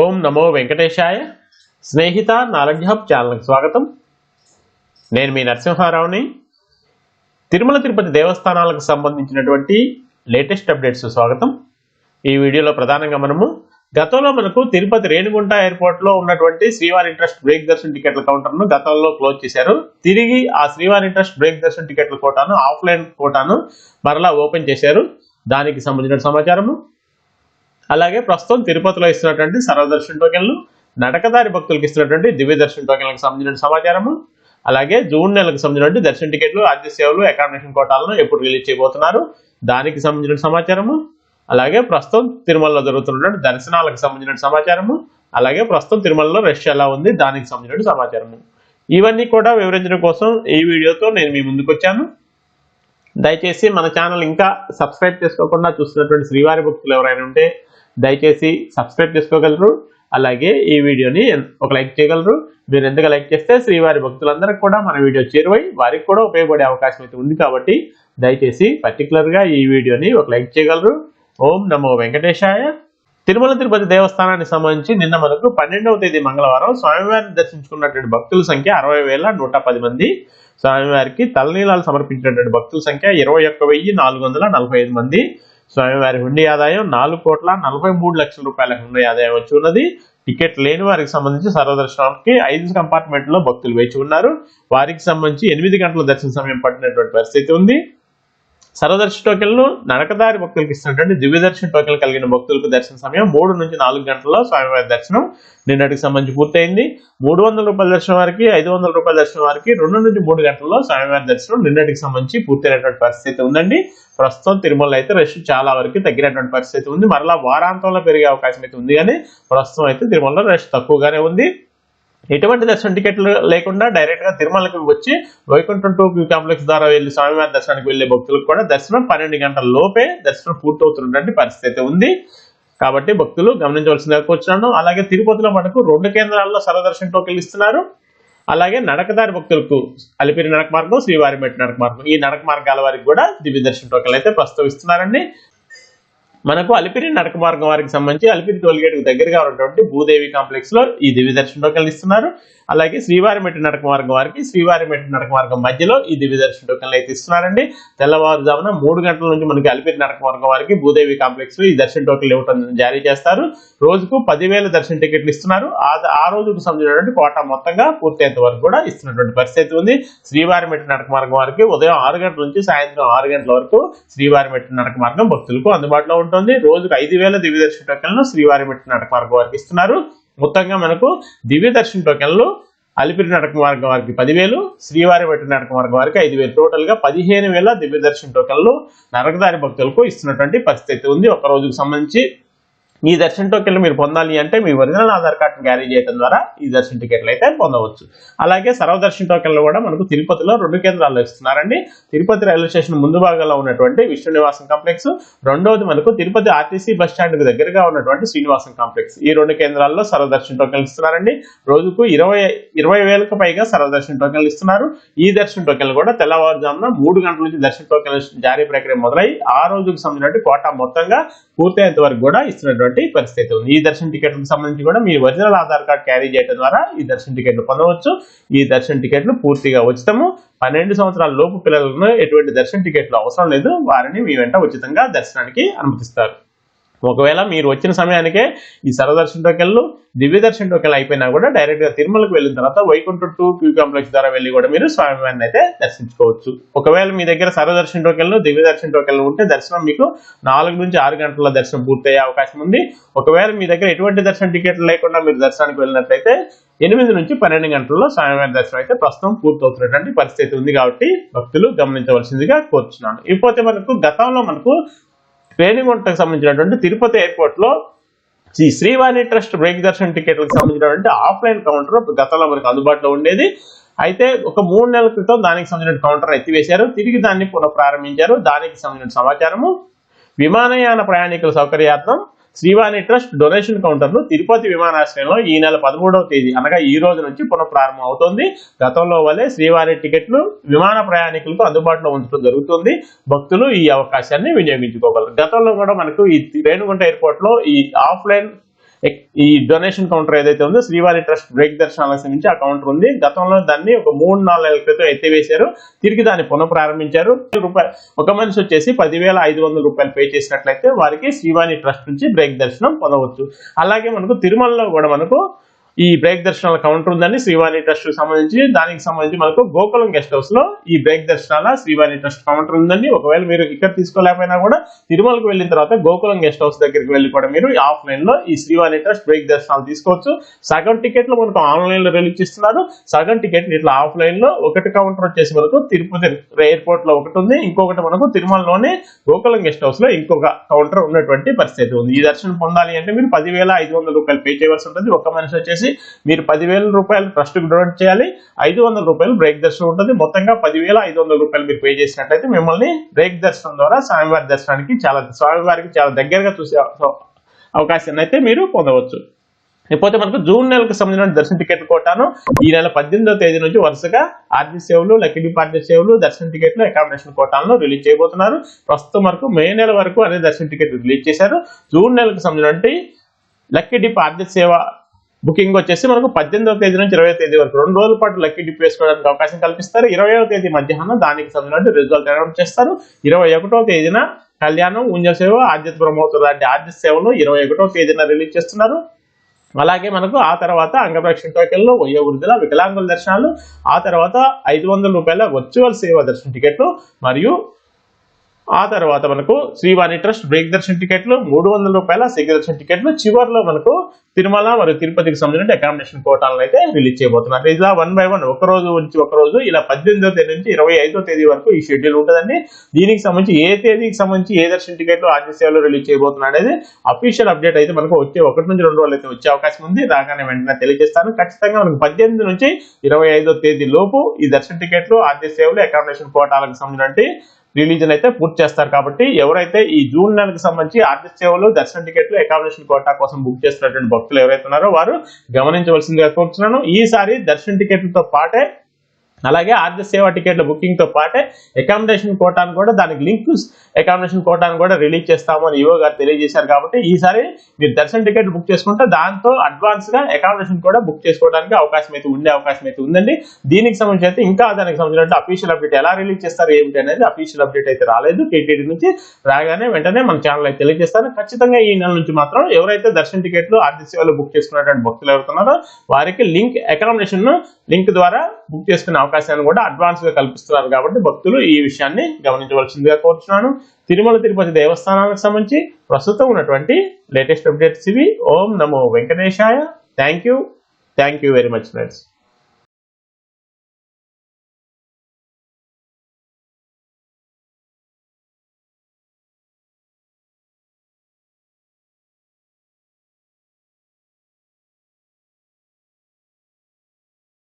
ఓం నమో వెంకటేశాయ. Snehitha knowledge hub ఛానల్కి స్వాగతం. నేను మీ నరసింహారావుని. తిరుమల తిరుపతి దేవస్థానాలకు సంబంధించినటువంటి లేటెస్ట్ అప్డేట్స్ స్వాగతం. ఈ వీడియోలో ప్రధానంగా మనము గతంలో మనకు తిరుపతి రేణుగుంట ఎయిర్పోర్ట్లో ఉన్నటువంటి శ్రీవారి ఇంట్రెస్ట్ బ్రేక్ దర్శన్ టికెట్ల కౌంటర్ను గతంలో క్లోజ్ చేశారు. తిరిగి ఆ శ్రీవారి ఇంట్రెస్ట్ బ్రేక్ దర్శన్ టికెట్ల కోటాను ఆఫ్లైన్ కోటాను మరలా ఓపెన్ చేశారు. దానికి సంబంధించిన సమాచారము అలాగే ప్రస్తుతం తిరుపతిలో ఇస్తున్నటువంటి సర్వదర్శన్ టోకెన్లు నడకదారి భక్తులకు ఇస్తున్నటువంటి దివ్య దర్శన్ టోకెన్లకు సంబంధించిన సమాచారము అలాగే జూన్ నెలకు సంబంధించిన దర్శన టికెట్లు ఆద్య సేవలు అకామిడేషన్ కోటాలను ఎప్పుడు రిలీజ్ చేయబోతున్నారు దానికి సంబంధించిన సమాచారము అలాగే ప్రస్తుతం తిరుమలలో జరుగుతున్నటువంటి దర్శనాలకు సంబంధించిన సమాచారము అలాగే ప్రస్తుతం తిరుమలలో రష్ ఎలా ఉంది దానికి సంబంధించిన సమాచారము. ఇవన్నీ కూడా వివరించడం కోసం ఈ వీడియోతో నేను మీ ముందుకు వచ్చాను. దయచేసి మన ఛానల్ ఇంకా సబ్స్క్రైబ్ చేసుకోకుండా చూస్తున్నటువంటి శ్రీవారి భక్తులు ఎవరైనా ఉంటే దయచేసి సబ్స్క్రైబ్ చేసుకోగలరు. అలాగే ఈ వీడియోని ఒక లైక్ చేయగలరు. మీరు ఎందుకు లైక్ చేస్తే శ్రీవారి భక్తులందరికీ కూడా మన వీడియో చేరువై వారికి కూడా ఉపయోగపడే అవకాశం అయితే ఉంది కాబట్టి దయచేసి పర్టికులర్గా ఈ వీడియోని ఒక లైక్ చేయగలరు. ఓం నమో వెంకటేశాయ. తిరుమల తిరుపతి దేవస్థానానికి సంబంధించి నిన్న మనకు పన్నెండవ తేదీ మంగళవారం స్వామివారిని దర్శించుకున్నటువంటి భక్తుల సంఖ్య అరవై వేల నూట పది మంది. స్వామివారికి తలనీలాలు సమర్పించినటువంటి భక్తుల సంఖ్య ఇరవై ఒక్క వెయ్యి నాలుగు వందల నలభై ఐదు మంది. స్వామివారి హుండీ ఆదాయం నాలుగు కోట్ల నలభై మూడు లక్షల రూపాయల హుండీ ఆదాయం వచ్చి ఉన్నది. టికెట్ లేని వారికి సంబంధించి సర్వదర్శనానికి ఐదు కంపార్ట్మెంట్లో భక్తులు వేచి ఉన్నారు. వారికి సంబంధించి ఎనిమిది గంటల దర్శన సమయం పట్టినటువంటి పరిస్థితి ఉంది. సర్వదర్శన టోకెన్లు నడకదారి భక్తులకు ఇస్తున్నటువంటి దివ్యదర్శన టోకెన్లు కలిగిన భక్తులకు దర్శన సమయం మూడు నుంచి నాలుగు గంటల్లో స్వామివారి దర్శనం నిన్నటికి సంబంధించి పూర్తయింది. మూడు వందల రూపాయల దర్శనం వారికి ఐదు వందల రూపాయల దర్శనం వారికి రెండు నుంచి మూడు గంటల్లో స్వామివారి దర్శనం నిన్నటికి సంబంధించి పూర్తయినటువంటి పరిస్థితి ఉందండి. ప్రస్తుతం తిరుమల అయితే రష్ చాలా వరకు తగ్గినటువంటి పరిస్థితి ఉంది. మరలా వారాంతంలో పెరిగే అవకాశం అయితే ఉంది కానీ ప్రస్తుతం అయితే తిరుమలలో రష్ తక్కువగానే ఉంది. ఎటువంటి దర్శనం టికెట్లు లేకుండా డైరెక్ట్గా తిరుమలకి వచ్చి వైకుంఠం టూ కాంప్లెక్స్ ద్వారా వెళ్ళి స్వామివారి దర్శనానికి వెళ్ళే భక్తులకు కూడా దర్శనం పన్నెండు గంటల లోపే దర్శనం పూర్తవుతున్నటువంటి పరిస్థితి ఉంది. కాబట్టి భక్తులు గమనించవలసిందిగా కూర్చున్నాను. అలాగే తిరుపతిలో మనకు రెండు కేంద్రాల్లో సరదర్శన టోకెన్లు ఇస్తున్నారు. అలాగే నడకదారి భక్తులకు అలిపిరి నడక మార్గం శ్రీవారిమెట్టి నడక మార్గం ఈ నడక మార్గాల వారికి కూడా దివ్య దర్శన టోకెన్లు అయితే ప్రస్తుతం మనకు అలిపిరి నడక మార్గం వారికి సంబంధించి అలిపిరి టోల్గేట్కు దగ్గరగా ఉన్నటువంటి భూదేవి కాంప్లెక్స్లో ఈ దివ్య దర్శన ఇస్తున్నారు. అలాగే శ్రీవారిమెట్టి నడక మార్గం వారికి శ్రీవారిమెట్టి నడక మార్గం మధ్యలో ఈ దివ్య దర్శన అయితే ఇస్తున్నారండి. తెల్లవారుజామున మూడు గంటల నుంచి మనకి అలిపిరి నడక మార్గం వారికి భూదేవి కాంప్లెక్స్లో ఈ దర్శన టోకెన్లు ఇవ్వటం జారీ చేస్తారు. రోజుకు పదివేల దర్శన టికెట్లు ఇస్తున్నారు. ఆ ఆ రోజుకు సంబంధించినటువంటి కోట మొత్తంగా పూర్తయ్యేంత వరకు కూడా ఇస్తున్నటువంటి పరిస్థితి ఉంది. శ్రీవారిమెట్టి నడక మార్గం వారికి ఉదయం ఆరు గంటల నుంచి సాయంత్రం ఆరు గంటల వరకు శ్రీవారిమెట్టి నడక మార్గం భక్తులకు అందుబాటులో ఉంటుంది రోజుకు ఐదు వేల దివ్య దర్శన టోకెన్లు శ్రీవారి మెట్టి నడక మార్గం వారికి ఇస్తున్నారు. మొత్తంగా మనకు దివ్య దర్శన టోకెన్లు అలిపిరి నడక మార్గం వారికి పదివేలు శ్రీవారి మెట్టి నడక మార్గం వారికి ఐదు వేలు. టోటల్గా పదిహేను వేల దివ్య దర్శన టోకెన్లు నరకదారి భక్తులకు ఇస్తున్నటువంటి పరిస్థితి ఉంది. ఒక రోజుకు సంబంధించి ఈ దర్శన టోకెన్లు మీరు పొందాలి అంటే మీ ఒరిజినల్ ఆధార్ కార్డును క్యారీ చేయడం ద్వారా ఈ దర్శన టికెట్లు అయితే పొందవచ్చు. అలాగే సర్వదర్శన టోకెన్లు కూడా మనకు తిరుపతిలో రెండు కేంద్రాల్లో ఇస్తున్నారండి. తిరుపతి రైల్వే స్టేషన్ ముందు భాగంలో ఉన్నటువంటి విష్ణు నివాసం కాంప్లెక్స్ రెండవది మనకు తిరుపతి ఆర్టీసీ బస్ స్టాండ్ దగ్గరగా ఉన్నటువంటి శ్రీనివాసం కాంప్లెక్స్. ఈ రెండు కేంద్రాల్లో సర్వదర్శన టోకెన్లు ఇస్తున్నారండి. రోజుకు ఇరవై ఇరవై వేలకు పైగా సర్వదర్శన టోకెన్లు ఇస్తున్నారు. ఈ దర్శన టోకెన్లు కూడా తెల్లవారుజామున మూడు గంటల నుంచి దర్శన టోకెన్లు జారీ ప్రక్రియ మొదలై ఆ రోజుకు సంబంధించిన కోటా మొత్తంగా పూర్తయ్యేంత వరకు కూడా ఇస్తున్నటువంటి పరిస్థితి ఉంది. ఈ దర్శన టికెట్లకు సంబంధించి కూడా మీ ఒరిజినల్ ఆధార్ కార్డ్ క్యారీ చేయడం ద్వారా ఈ దర్శన టికెట్లు పొందవచ్చు. ఈ దర్శన టికెట్లు పూర్తిగా ఉచితము. పన్నెండు సంవత్సరాల లోపు పిల్లలను ఎటువంటి దర్శన టికెట్లు అవసరం లేదు. వారిని మీ వెంట ఉచితంగా దర్శనానికి అనుమతిస్తారు. ఒకవేళ మీరు వచ్చిన సమయానికే ఈ సర్వదర్శన టోకెన్లు దివ్య దర్శన టోకెన్లు అయిపోయినా కూడా డైరెక్ట్గా తిరుమలకు వెళ్ళిన తర్వాత వైకుంఠ టూ క్యూ కాంప్లెక్స్ ద్వారా వెళ్ళి కూడా మీరు స్వామివారిని అయితే దర్శించుకోవచ్చు. ఒకవేళ మీ దగ్గర సర్వదర్శన టోకెన్లు దివ్య టోకెన్లు ఉంటే దర్శనం మీకు నాలుగు నుంచి ఆరు గంటల దర్శనం పూర్తయ్యే అవకాశం ఉంది. ఒకవేళ మీ దగ్గర ఎటువంటి దర్శన టికెట్లు లేకుండా మీరు దర్శనానికి వెళ్ళినట్లయితే ఎనిమిది నుంచి పన్నెండు గంటల్లో స్వామివారి దర్శనం అయితే ప్రస్తుతం పూర్తవుతున్నటువంటి పరిస్థితి ఉంది కాబట్టి భక్తులు గమనించవలసిందిగా కోరుచున్నాను. ఇకపోతే మనకు గతంలో మనకు పేనిగుంటకు సంబంధించినటువంటి తిరుపతి ఎయిర్పోర్ట్లో శ్రీ శ్రీవాణి ట్రస్ట్ బ్రేక్ దర్శన్ టికెట్లకు సంబంధించినటువంటి ఆఫ్లైన్ కౌంటర్ గతంలో మనకు అందుబాటులో ఉండేది. అయితే ఒక మూడు నెలల క్రితం దానికి సంబంధించిన కౌంటర్ ఎత్తివేశారు. తిరిగి దాన్ని పునః ప్రారంభించారు దానికి సంబంధించిన సమాచారము. విమానయాన ప్రయాణికుల సౌకర్యార్థం శ్రీవాణి ట్రస్ట్ డొనేషన్ కౌంటర్ను తిరుపతి విమానాశ్రయంలో ఈ నెల పదమూడవ తేదీ అనగా ఈ రోజు నుంచి పునఃప్రారంభం అవుతోంది. గతంలో వలె శ్రీవాణి టికెట్లు విమాన ప్రయాణికులకు అందుబాటులో ఉంచడం జరుగుతుంది. భక్తులు ఈ అవకాశాన్ని వినియోగించుకోగలరు. గతంలో కూడా మనకు ఈ రేణుగుంట ఎయిర్పోర్ట్లో ఈ ఆఫ్లైన్ ఈ డొనేషన్ కౌంటర్ ఏదైతే ఉందో శ్రీవారి ట్రస్ట్ బ్రేక్ దర్శనాలకు సంబంధించి ఆ కౌంటర్ ఉంది. గతంలో దాన్ని ఒక మూడు నాలుగు నెలల క్రితం ఎత్తివేశారు తిరిగి దాన్ని పునఃప్రారంభించారు. రూపాయలు ఒక మనిషి వచ్చేసి పదివేల ఐదు వందల రూపాయలు పే చేసినట్లయితే వారికి శ్రీవాణి ట్రస్ట్ నుంచి బ్రేక్ దర్శనం పొందవచ్చు. అలాగే మనకు తిరుమలలో కూడా మనకు ఈ బ్రేక్ దర్శనాల కౌంటర్ ఉందండి శ్రీవాణి ట్రస్ట్కి సంబంధించి. దానికి సంబంధించి మనకు గోకులం గెస్ట్ హౌస్లో ఈ బ్రేక్ దర్శనాల శ్రీవాణి ట్రస్ట్ కౌంటర్ ఉందండి. ఒకవేళ మీరు ఇక్కడ తీసుకోలేకపోయినా కూడా తిరుమలకు వెళ్ళిన తర్వాత గోకులం గెస్ట్ హౌస్ దగ్గరికి వెళ్ళి కూడా మీరు ఆఫ్లైన్లో ఈ శ్రీవాణి ట్రస్ట్ బ్రేక్ దర్శనాలు తీసుకోవచ్చు. సగం టికెట్లు మనకు ఆన్లైన్లో రిలీజ్ ఇస్తున్నారు సగం టికెట్ ఇట్లా ఆఫ్లైన్లో ఒకటి కౌంటర్ వచ్చేసి మనకు తిరుపతి ఎయిర్పోర్ట్లో ఒకటి ఉంది. ఇంకొకటి మనకు తిరుమలలోనే గోకులం గెస్ట్ హౌస్లో ఇంకొక కౌంటర్ ఉన్నటువంటి పరిస్థితి ఉంది. ఈ దర్శనం పొందాలి అంటే మీరు పదివేల ఐదు వందల రూపాయలు పే చేయవలసి ఉంటుంది. ఒక మనిషి వచ్చేసి మీరు పదివేల రూపాయలు ట్రస్ట్ డొనేట్ చేయాలి ఐదు వందల రూపాయలు బ్రేక్ దర్శనం ఉంటుంది. మొత్తంగా పదివేల ఐదు వందల రూపాయలు మీరు పే చేసినట్లయితే మిమ్మల్ని బ్రేక్ దర్శనం ద్వారా స్వామివారి దర్శనానికి చాలా స్వామివారికి చాలా దగ్గరగా చూసే అవకాశాన్ని అయితే మీరు పొందవచ్చు. లేకపోతే మనకు జూన్ నెలకు సంబంధించిన దర్శన టికెట్ కోటాను. ఈ నెల పద్దెనిమిదవ తేదీ నుంచి వరుసగా ఆర్జీ సేవలు లక్కీ డిపార్ట్మెంట్ సేవలు దర్శన టికెట్లు అకామిడేషన్ కోటాలను రిలీజ్ చేయబోతున్నారు. ప్రస్తుతం వరకు మే నెల వరకు అనే దర్శన టికెట్ రిలీజ్ చేశారు. జూన్ నెలకు సంబంధించిన లక్కీ డిప్ ఆర్జీ సేవ బుకింగ్ వచ్చేసి మనకు పద్దెనిమిదవ తేదీ నుంచి ఇరవై తేదీ వరకు. రెండు రోజుల పాటు లక్కీ డిప్ వేసుకోవడానికి అవకాశం కల్పిస్తారు. ఇరవైవ తేదీ మధ్యాహ్నం దానికి సంబంధించిన రిజల్ట్ అనౌన్స్ చేస్తారు. ఇరవై ఒకటో తేదీన కళ్యాణం ఉంజ సేవ ఆద్యత బ్రహ్మోత్సవ లాంటి ఆద్య సేవలు ఇరవై ఒకటో తేదీన రిలీజ్ చేస్తున్నారు. అలాగే మనకు ఆ తర్వాత అంగప్రక్షణ టోకెన్లు వయో వృద్ధుల వికలాంగుల దర్శనాలు ఆ తర్వాత ఐదు వందల రూపాయల వర్చువల్ సేవ దర్శన టికెట్లు మరియు ఆ తర్వాత మనకు శ్రీవాణి ట్రస్ట్ బ్రేక్ దర్శన టికెట్లు మూడు వందల రూపాయల శీఘ్ర దర్శన టికెట్లు చివరిలో మనకు తిరుమల మరియు తిరుపతికి సంబంధించిన అకామిడేషన్ కోటాలను అయితే రిలీజ్ చేయబోతున్నారు. ఇలా వన్ బై వన్ ఒక రోజు నుంచి ఒక రోజు ఇలా పద్దెనిమిదో తేదీ నుంచి ఇరవై ఐదో తేదీ వరకు ఈ షెడ్యూల్ ఉంటుందండి. దీనికి సంబంధించి ఏ తేదీకి సంబంధించి ఏ దర్శన టికెట్లు ఆర్జీ సేవలు రిలీజ్ చేయబోతున్నారు అనేది అఫీషియల్ అప్డేట్ అయితే మనకు వచ్చే ఒకటి నుంచి రెండు రోజులు అయితే వచ్చే అవకాశం ఉంది. రాగానే వెంటనే తెలియజేస్తాను. ఖచ్చితంగా మనకు పద్దెనిమిది నుంచి ఇరవై ఐదో తేదీ లోపు ఈ దర్శన టికెట్లు ఆర్జీ సేవలు అకామిడేషన్ కోటాలకు సంబంధించి రిలీజన్ అయితే పూర్తి చేస్తారు. కాబట్టి ఎవరైతే ఈ జూన్ నెలకు సంబంధించి ఆర్థిక సేవలు దర్శన టికెట్లు అకామిడేషన్ కోటా కోసం బుక్ చేస్తున్నటువంటి భక్తులు ఎవరైతే ఉన్నారో వారు గమనించవలసిందిగా కోరుతున్నాను ఈసారి దర్శన టికెట్లతో పాటే అలాగే ఆర్థిక సేవ టికెట్ల బుకింగ్తో పాటే అకామిడేషన్ కోటాను కూడా దానికి లింక్ అకామిడేషన్ కోటాను కూడా రిలీజ్ చేస్తామని ఈవో గారు తెలియజేశారు కాబట్టి ఈసారి మీరు దర్శన టికెట్ బుక్ చేసుకుంటే దాంతో అడ్వాన్స్గా అకామిడేషన్ కూడా బుక్ చేసుకోవడానికి అవకాశం అయితే ఉండే అవకాశం అయితే ఉందండి. దీనికి సంబంధించి అయితే ఇంకా దానికి సంబంధించిన అఫీషియల్ అప్డేట్ ఎలా రిలీజ్ చేస్తారు ఏమిటి అనేది అఫీషియల్ అప్డేట్ అయితే రాలేదు. టీటీడీ నుంచి రాగానే వెంటనే మన ఛానల్ అయితే తెలియజేస్తాను ఖచ్చితంగా ఈ నెల నుంచి మాత్రం ఎవరైతే దర్శన టికెట్లు ఆర్థిక సేవలు బుక్ చేసుకున్నటువంటి భక్తులు ఎవరుతున్నారో వారికి లింక్ అకామిడేషన్ లింక్ ద్వారా బుక్ చేసుకునే అవకాశాన్ని కూడా అడ్వాన్స్గా కల్పిస్తున్నారు కాబట్టి భక్తులు ఈ విషయాన్ని గమనించవలసిందిగా కోరుతున్నాను తిరుమల తిరుపతి దేవస్థానాలకు సంబంధించి ప్రస్తుతం ఉన్నటువంటి లేటెస్ట్ అప్డేట్స్ ఇవి ఓం నమో వెంకటేశాయ. Thank you thank you very much friends